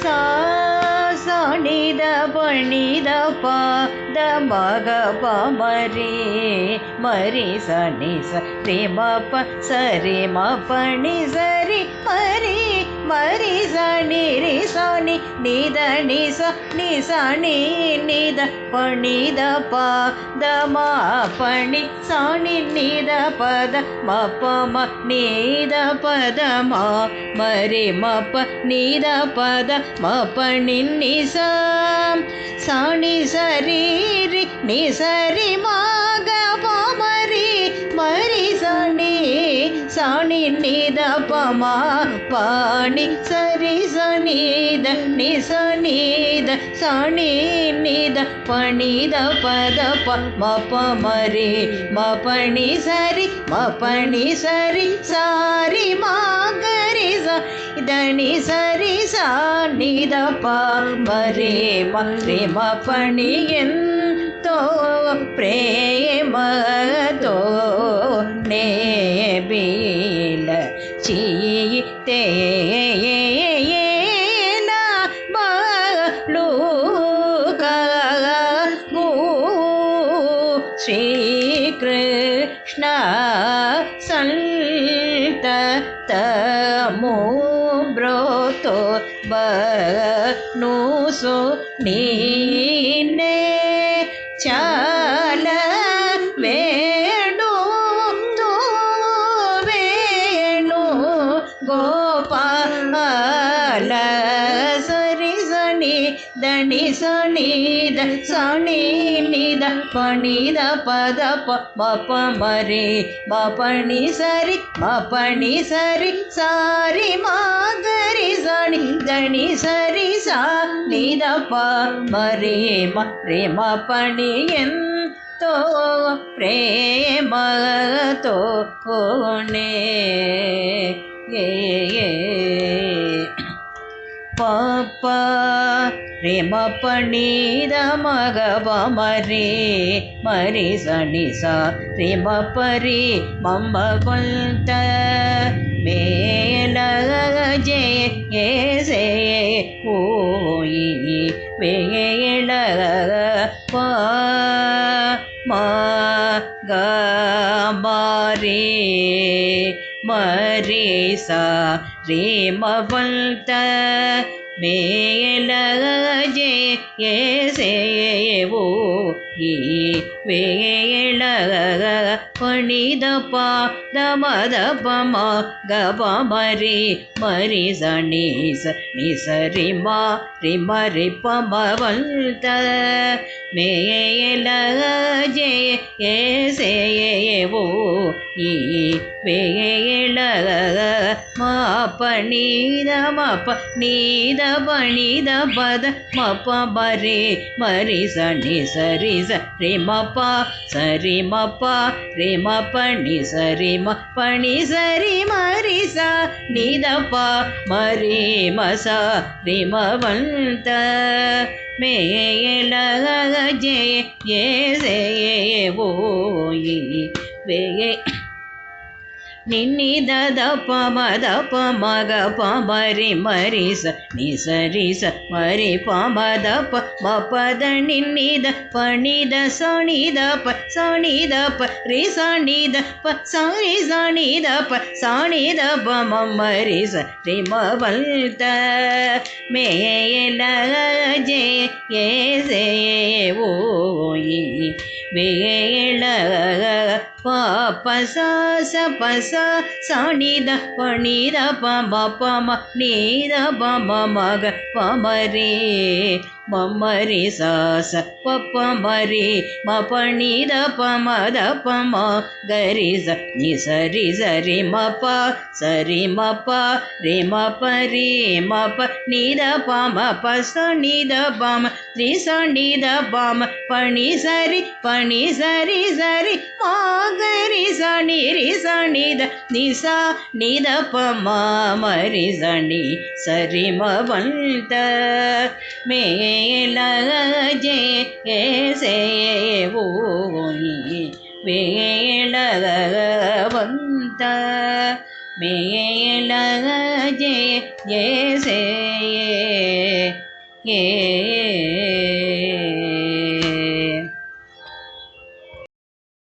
சா சாணித பணித பாத மக பமரி மரி சனி சரி மப சரி மபணி சரி மரி மரி சனி ரி சனி நித நிச நிசனி நித பணித பாத மா பணி சாணி நித பத மபம நீத பத மா மரி மப நீத பத மபணி நிசா சாணி சரீரி நிசரி மாக பாமரி பமா பாணி சரி சனீத நிசனீத சனி நித பணித பத ப மப மரி மபணி சரி மபணி சரி சாரி மாகரி ச தனி சரி சா ப மரே மரே மபணி என் ಸಂತಮೋ ಬ್ರೋತೋ ಬೂಸು ನೀನೆ ಚಾಲ ವೇಣು ವೇಣು ಗೋಪಾಲ దని సనీద సనీనిద పనిద పద బప మరే బపణి సరి బపణి సరి సారి మాగరి సని దని సరి సా నిద ప మరే మరే మపణి ఎంత तो प्रेम तो कोने ये ये पापा ಪಣೀದ ಮಗ ಮರಿ ಮರಿ ಸಣಿ ಸ ರೇಮ ಪರಿ ಮಮ್ಮ ಬಂತ ಮೇಲ ಜಯ ಏಸೆ ಓಯಿ ವೇಳ ಪಾ सा रेमवल्त மேலகஜே ஏசேவோ ஏ வேளக பணிதப்பா தமதபமா கபமரி மரி சனீச நிசரிமா ரிமரி பமவல்த மேலகஜே ஏசேவோ ஏ வேளக மாபணீத மப நீத பணித பத மப பரி மரி சனி சரி சரி மபா சரி மபா ரே மபணி சரி ம பணி சரி மரி சா நீதப்பா மரி மசா ரிமவந்த மேலக ஜெய ஜே ஜே ஓ வெயே ಸರಿ ಮರಿ ಸ ನಿದ ಪ ಮರಿ ಮ ಸ ರಿ ಮ ವಂತ ಮೇಲ ಜಯ ಏ ಸೇ ಓ ವೇ ನಿನ್ನಿದ ದಪ ಮದ ಪ ಮಗ ಪ ಮರಿ ಮರಿ ಸ ನಿ ಸರಿ ಸ ಮರಿ ಪ ಮದ ಪ ಮ ಪದ ನಿನ್ನಿದ ಪಣಿದ ಸಣಿದ ಪ ಸಣಿದ ಪ పస స పస స నిద ప నిద ప బ ప మ నిద బ మ మగ ప మరే మమ్మరి సాస పప్ప మరి మ పణి ద ప మద ప మ గరి స ని సరి సరి మ ప సరి మ ప రి మ ప రి మ ప ని ద ప మ ప స ని ద ప మ త్రి స ని ద ప మ పణి సరి పణి సరి సరి మా గరి மாகரி சனி ரி சனித நிசா நித பம மரி சனி சரி ம வந்த மேல ஜே சே ஓய் வேள வந்த மேல ஜெய ஜெய சே ஏ